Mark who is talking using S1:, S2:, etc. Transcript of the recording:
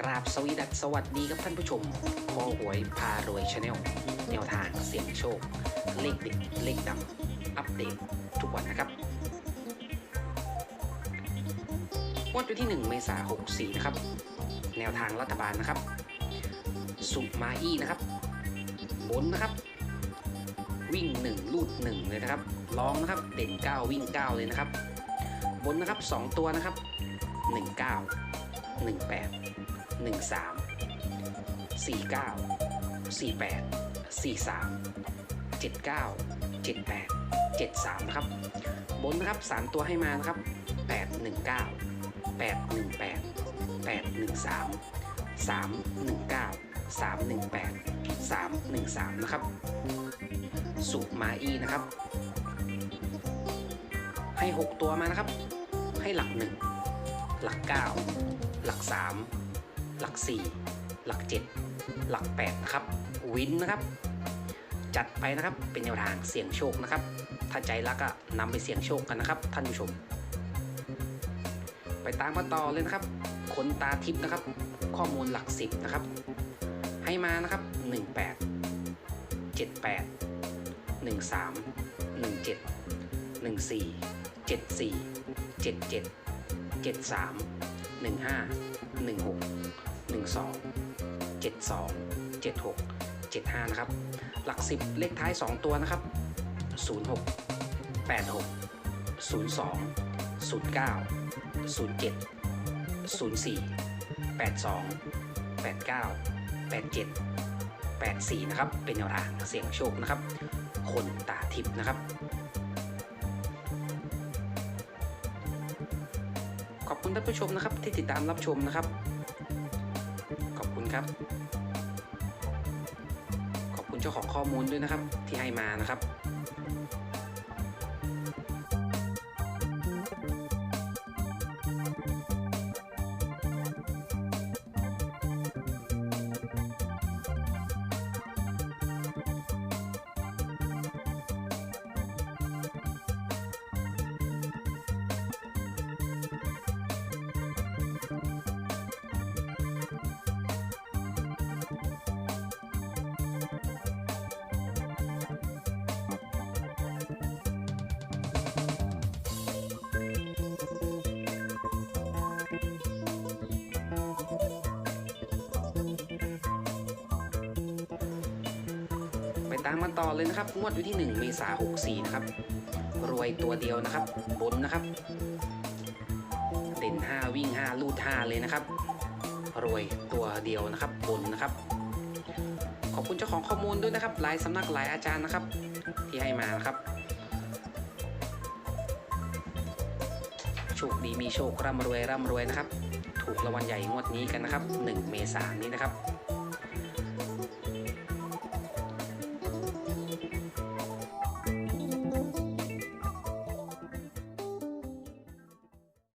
S1: กราบสวีดัสสวัสดีครับท่านผู้ชมคอหวยพารวยชาแนลแนวทางเสี่ยงโชค เลขเด็ดเลขดังอัปเดตทุกวันนะครับงวดวันที่ 1 เมษายน64 นะครับ แนวทางรัฐบาลนะครับ สุมาอี้นะครับ บนนะครับ วิ่ง 1 ลูด 1 เลยนะครับลองนะครับ เด่น 9 วิ่ง 9 เลยนะครับ บนนะครับ 2 ตัวนะครับ 19 18 13 49 48 43 79 78 73นะครับบนนะครับ 3 ตัวให้มานะครับ819 818 813 319 318 313 นะครับ สุมาอีนะครับ ให้ 6 ตัวมานะครับ ให้หลัก 1 หลัก 9 หลัก 3 หลัก 4 หลัก 7 หลัก8นะครับวินนะครับ จัดไปนะครับเป็นแนวทางเสี่ยงโชคนะครับ ถ้าใจรักก็นำไปเสี่ยงโชคกันนะครับ ท่านผู้ชม ไปตามกันต่อเลยนะครับคนตาทิพย์นะครับ ข้อมูลหลัก 10 นะครับ ให้มานะครับ 18 78 13 17 14 74 77 73 15 16 2 72 76 75 นะครับ หลัก 10 เลขท้าย 2 ตัวนะครับ 06 86 02 09 07 04 82 89 87 84 นะครับ เป็นแนวทางเสี่ยงโชคนะครับ คนตาทิพย์นะครับ ขอบคุณท่านผู้ชมนะครับที่ติดตามรับชมนะครับ ครับ ขอบคุณเจ้าของข้อมูลด้วยนะครับที่ให้มานะครับ ตามกันต่อเลยนะครับงวดวันที่ 1 เมษายน64 นะครับ รวยตัวเดียวนะครับ บนนะครับ เด่น 5 วิ่ง 5 ลูด 5 เลยนะครับ รวยตัวเดียวนะครับ บนนะครับ ขอบคุณเจ้าของข้อมูลด้วยนะครับหลายสำนักหลายอาจารย์นะครับ ที่ให้มานะครับโชคดีมีโชคร่ำรวยร่ำรวยนะครับ ถูกรางวัลใหญ่งวดนี้กันนะครับ 1 เมษายนนี้นะครับ